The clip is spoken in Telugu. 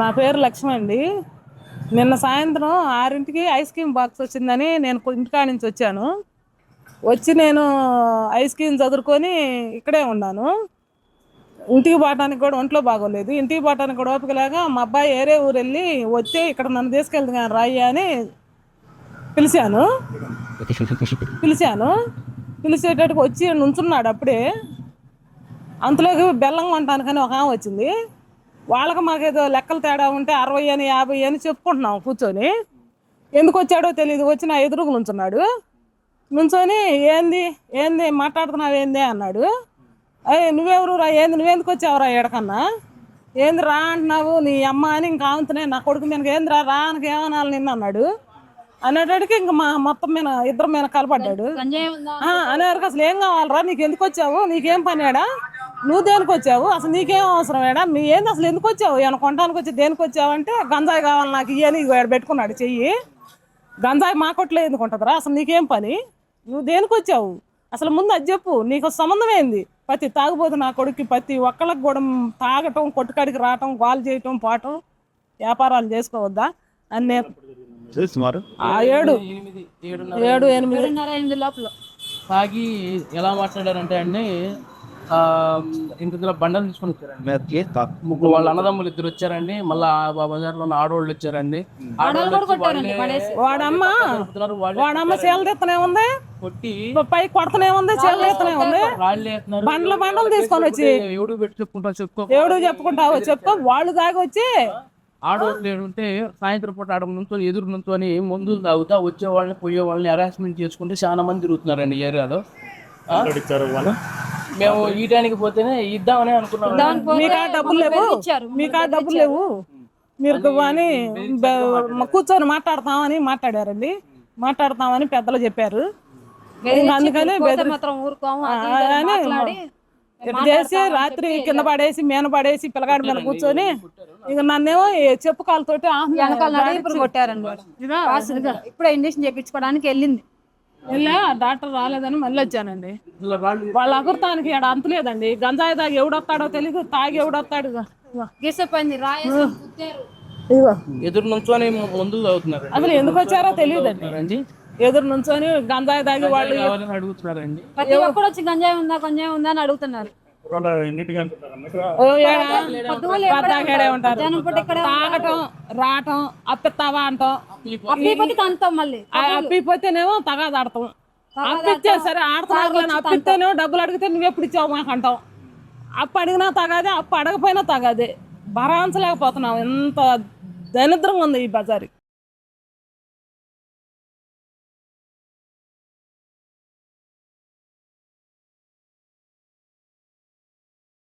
నా పేరు లక్ష్మి అండి. నిన్న సాయంత్రం ఆరింటికి ఐస్ క్రీమ్ బాక్స్ వచ్చిందని నేను ఇంటికాడ నుంచి వచ్చాను. వచ్చి నేను ఐస్ క్రీమ్ చదువుకొని ఇక్కడే ఉన్నాను. ఇంటికి పోవటానికి కూడా ఒంట్లో బాగోలేదు. ఇంటికి పోవటానికి కూడా ఓపిక మా అబ్బాయి ఏరే ఊరు వెళ్ళి వచ్చి ఇక్కడ నన్ను తీసుకెళ్తుంది కానీ రాయి అని పిలిచాను. పిలిచాను. పిలిచేటట్టుకు వచ్చి నుంచున్నాడు అప్పుడే. అంతలోకి బెల్లం కొంటానికని ఒక ఆమె వచ్చింది. వాళ్ళకి మాకేదో లెక్కలు తేడా ఉంటే అరవై అని యాభై అని చెప్పుకుంటున్నాం కూర్చొని. ఎందుకు వచ్చాడో తెలియదు వచ్చి నా ఎదురుకు నుంచున్నాడు. నుంచొని ఏంది? ఏంది? మాట్లాడుతున్నావు ఏంది? అన్నాడు. అయ్యి నువ్వెవరు రా? ఏంది? నువ్వెందుకు వచ్చావురా ఎడకన్నా ఏంది రా అంటున్నావు? నీ అమ్మ అని ఇంకా ఆమెతోనే నా కొడుకు మీద ఏంది రా రా అని ఏమనాలి నిన్ను? అన్నాడు. అనేటడికి ఇంక మా మొత్తం మీద ఇద్దరు మీద కలపడ్డాడు. అనేవారికి అసలు ఏం కావాలరా? నీకు ఎందుకు వచ్చావు? నీకేం పనియాడా నువ్వు దేనికి వచ్చావు? అసలు నీకేం అవసరం ఏడా? నీ ఏంది అసలు ఎందుకు వచ్చావు? ఏమైనా కొనడానికి వచ్చి దేనికి వచ్చావు అంటే గంజాయి కావాలి నాకు ఈడ పెట్టుకున్నాడు చెయ్యి. గంజాయి మా కొట్లో ఎందుకు ఉంటుందిరా? అసలు నీకేం పని? నువ్వు దేనికి వచ్చావు? అసలు ముందు అది చెప్పు. నీకు సంబంధం ఏంది? ప్రతి తాగుబోతు నా కొడుక్కి ప్రతి ఒక్కళ్ళకి కూడా తాగటం కొట్టుకాడికి రావటం గోల్ చేయటం పోవటం వ్యాపారాలు చేసుకోవద్దా? అని నేను ఏడు. ఎనిమిది ఏడు ఎనిమిది. లోపల. తాగి ఎలా మాట్లాడారంటే అండి ఆ, ఇంటిలో బండలు తీసుకొని వచ్చారండి. ముగ్గురు వాళ్ళ అన్నదమ్ములు ఇద్దరు వచ్చారండి. మళ్ళీ ఆ బజార్లో ఉన్న ఆడవాళ్ళు వచ్చారండి. వాడమ్మ వాడమ్మ చీల తెత్తనే ఉంది? కొట్టి పై కొడతనే ఉంది చీల తెత్తనే ఉంది? బండ్ల బండలు తీసుకొని వచ్చి. ఎవడు పెట్టి చెప్పుకుంటా చెప్పుకో. ఎవడు చెప్పుకుంటావో చెప్పుకో వాళ్ళు దాగి వచ్చి. ఆడవాళ్ళు ఉంటే సాయంత్రం పూట ఆడ నుంచొని ఎదురు నుంచొని మందులు తాగుతా వచ్చే వాళ్ళని పోయే వాళ్ళని హెరాస్మెంట్ చేసుకుంటే చాలా మంది తిరుగుతున్నారండి ఏరియాలో? మేము ఈ టైంకి పోతేనే ఇద్దామని అనుకున్నాం. మీకు ఆ డబ్బులు లేవు? మీకు ఆ డబ్బులు లేవు? మీరు అని కూర్చొని మాట్లాడతామని మాట్లాడారండి. మాట్లాడతామని పెద్దలు చెప్పారు. అందుకని చేసి రాత్రి కింద పడేసి మేన పడేసి పిల్లగాడి మీద కూర్చొని ఇక నన్నేమో చెప్పు కాలుతోటి ఇప్పుడు కొట్టారండి ఇంజక్షన్ చేయించుకోవడానికి వెళ్ళింది. వెళ్ళా డాక్టర్ రాలేదని మళ్ళీ వచ్చానండి. వాళ్ళ అకృతానికి ఇక్కడ అంత లేదండి. గంజాయి తాగి ఎవడొస్తాడో తెలియదు తాగి ఎవడొస్తాడు. గీసపోయింది ఎదురు నుంచొని మందులు తాగుతున్నారు. అసలు ఎందుకు వచ్చారో తెలియదండి. అండి ఎదురు నుంచొని గంజాయి తాగి వాళ్ళు అడుగుతున్నారండి. ప్రతి ఒక్కరు వచ్చి గంజాయి ఉందా గంజాయి ఉందా అని అడుగుతున్నారు. తాగటం రావటం అప్పిస్తావా అంటాం. కంతాం మళ్ళీ. ఆ అప్పిపోతేనేమో తగాదాడతాం అప్పిచ్చే సరే ఆడతారు కానీ అప్పిస్తేనేమో డబ్బులు అడిగితే నువ్వు ఎప్పుడు ఇచ్చావు మాకు అంటాం అప్పు అడిగినా తగాదే అప్పు అడగపోయినా తగాదే. భరాంచలేకపోతున్నాం ఎంత దరిద్రంగా ఉంది ఈ బజారి.